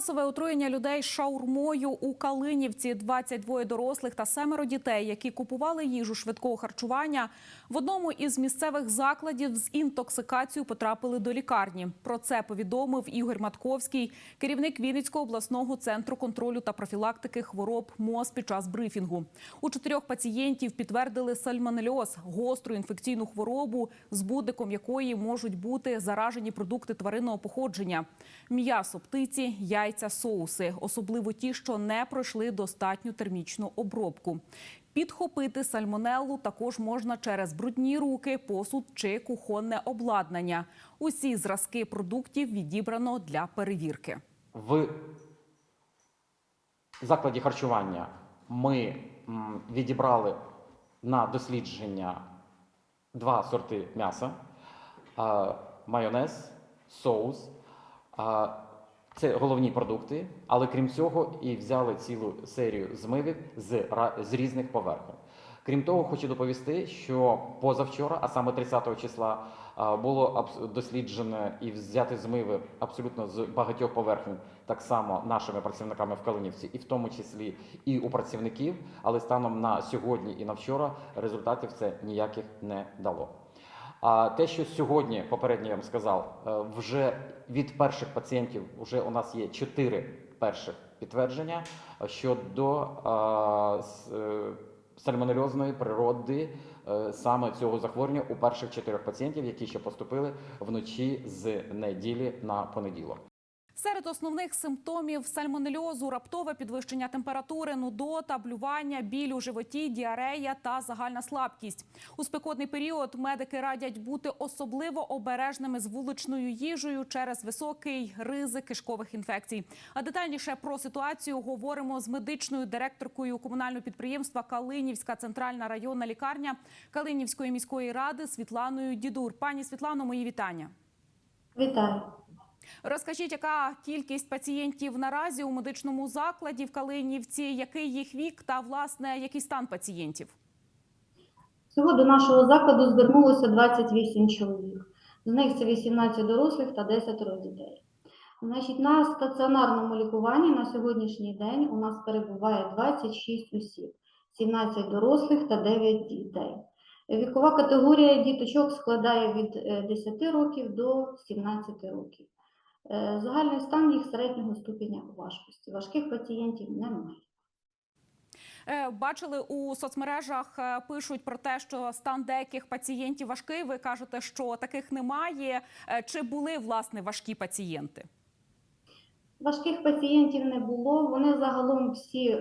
Масове отруєння людей шаурмою у Калинівці. 22 дорослих та семеро дітей, які купували їжу швидкого харчування. В одному із місцевих закладів з інтоксикацією потрапили до лікарні. Про це повідомив Ігор Матковський, керівник Вінницького обласного центру контролю та профілактики хвороб МОЗ під час брифінгу. У чотирьох пацієнтів підтвердили сальмонельоз – гостру інфекційну хворобу, збудником якої можуть бути заражені продукти тваринного походження, м'ясо птиці, яйця, соуси, особливо ті, що не пройшли достатню термічну обробку. Підхопити сальмонеллу також можна через брудні руки, посуд чи кухонне обладнання. Усі зразки продуктів відібрано для перевірки. В закладі харчування ми відібрали на дослідження два сорти м'яса: майонез, соус. Це головні продукти, але крім цього, і взяли цілу серію змивів з, з різних поверхонь. Крім того, хочу доповісти, що позавчора, а саме 30 числа, було досліджено і взяти змиви абсолютно з багатьох поверхень, так само нашими працівниками в Калинівці, і в тому числі і у працівників. Але станом на сьогодні і на вчора результатів це ніяких не дало. А те, що сьогодні, попередньо я вам сказав, е, вже від перших пацієнтів вже у нас є чотири перших підтвердження е, щодо е, сальмонельозної природи саме цього захворювання у перших чотирьох пацієнтів, які ще поступили вночі з неділі на понеділок. Серед основних симптомів сальмонельозу – раптове підвищення температури, нудота, блювання, біль у животі, діарея та загальна слабкість. У спекотний період медики радять бути особливо обережними з вуличною їжею через високий ризик кишкових інфекцій. А детальніше про ситуацію говоримо з медичною директоркою комунального підприємства Калинівська центральна районна лікарня Калинівської міської ради Світланою Дідур. Пані Світлано, мої вітання. Вітаю. Розкажіть, яка кількість пацієнтів наразі у медичному закладі в Калинівці, який їх вік та власне який стан пацієнтів? Всього до нашого закладу звернулося 28 чоловік. З них це 18 дорослих та 10 дітей. Значить, на стаціонарному лікуванні на сьогоднішній день у нас перебуває 26 осіб, 17 дорослих та 9 дітей. Вікова категорія діточок складає від е, 10 років до 17 років. Е, Загальний стан їх середнього ступеня важкості. Важких пацієнтів немає. Е, Бачили у соцмережах, е, пишуть про те, що стан деяких пацієнтів важкий. Ви кажете, що таких немає. Чи були власне важкі пацієнти? Важких пацієнтів не було. Вони загалом всі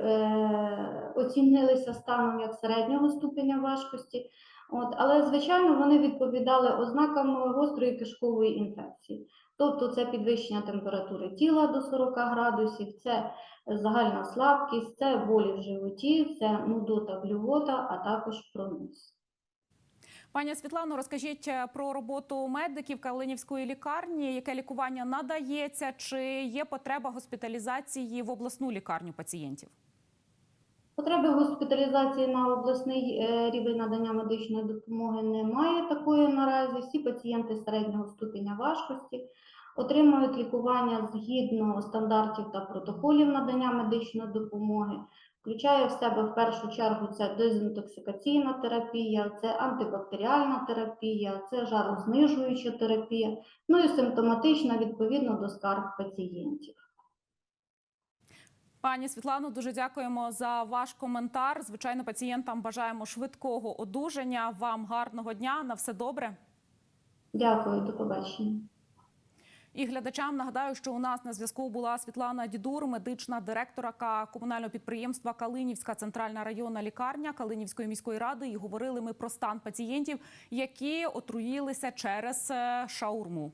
оцінилися станом як середнього ступеня важкості. От, але, звичайно, вони відповідали ознакам гострої кишкової інфекції. Тобто це підвищення температури тіла до 40 градусів, це загальна слабкість, це болі в животі, це нудота, блювота, а також пронос. Пані Світлано, розкажіть е, про роботу медиків Калинівської лікарні, яке лікування надається, чи є потреба госпіталізації в обласну лікарню пацієнтів? Потреби госпіталізації на обласний е, рівень надання медичної допомоги немає такої наразі. Всі пацієнти середнього ступеня важкості отримують лікування згідно стандартів та протоколів надання медичної допомоги. Включає в себе в першу чергу це дезінтоксикаційна терапія, це антибактеріальна терапія, це жарознижуюча терапія, ну і симптоматична відповідно до скарг пацієнтів. Пані Світлано, дуже дякуємо за ваш коментар. Звичайно, пацієнтам бажаємо швидкого одужання. Вам гарного дня. На все добре. Дякую, до побачення. І глядачам нагадаю, що у нас на зв'язку була Світлана Дідур, медична директорка комунального підприємства Калинівська центральна районна лікарня Калинівської міської ради. І говорили ми про стан пацієнтів, які отруїлися через е, шаурму.